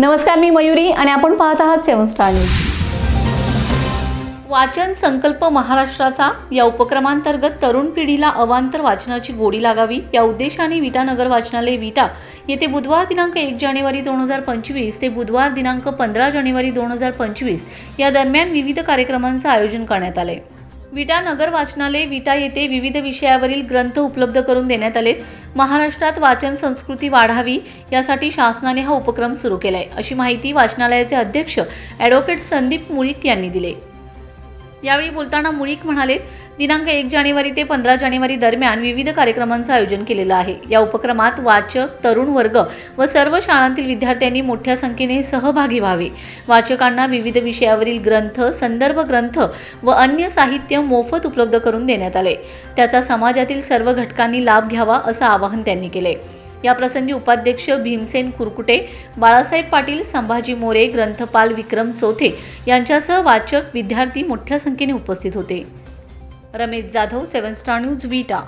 नमस्कार मी मयुरी आणि आपण पाहत आहात सेवन स्टार न्यूज. वाचन संकल्प महाराष्ट्राचा या उपक्रमांतर्गत तरुण पिढीला अवांतर वाचनाची गोडी लागावी. या उद्देशाने विटा नगर वाचनालय विटा येथे बुधवार दिनांक एक जानेवारी दोन हजार पंचवीस ते बुधवार दिनांक पंधरा जानेवारी दोन हजार पंचवीस या दरम्यान विविध कार्यक्रमांचं आयोजन करण्यात आलं आहे विटा नगर वाचनालय विटा येथे विविध विषयावरील ग्रंथ उपलब्ध करून देण्यात आलेत. महाराष्ट्रात वाचन संस्कृती वाढावी यासाठी शासनाने हा उपक्रम सुरू केलाय. अशी माहिती वाचनालयाचे अध्यक्ष ॲडव्होकेट संदीप मुळीक यांनी दिले. यावेळी बोलताना मुळीक म्हणाले दिनांक एक जानेवारी ते पंधरा जानेवारी दरम्यान विविध कार्यक्रमांचं आयोजन केलेलं आहे. या उपक्रमात वाचक तरुण वर्ग व सर्व शाळांतील विद्यार्थ्यांनी मोठ्या संख्येने सहभागी व्हावे. वाचकांना विविध विषयावरील ग्रंथ संदर्भ ग्रंथ व अन्य साहित्य मोफत उपलब्ध करून देण्यात आले. त्याचा समाजातील सर्व घटकांनी लाभ घ्यावा असं आवाहन त्यांनी केले. याप्रसंगी उपाध्यक्ष भीमसेन कुरकुटे बाळासाहेब पाटील संभाजी मोरे ग्रंथपाल विक्रम चोथे यांच्यासह वाचक विद्यार्थी मोठ्या संख्येने उपस्थित होते. Ramesh Jadhav seven star news Vita.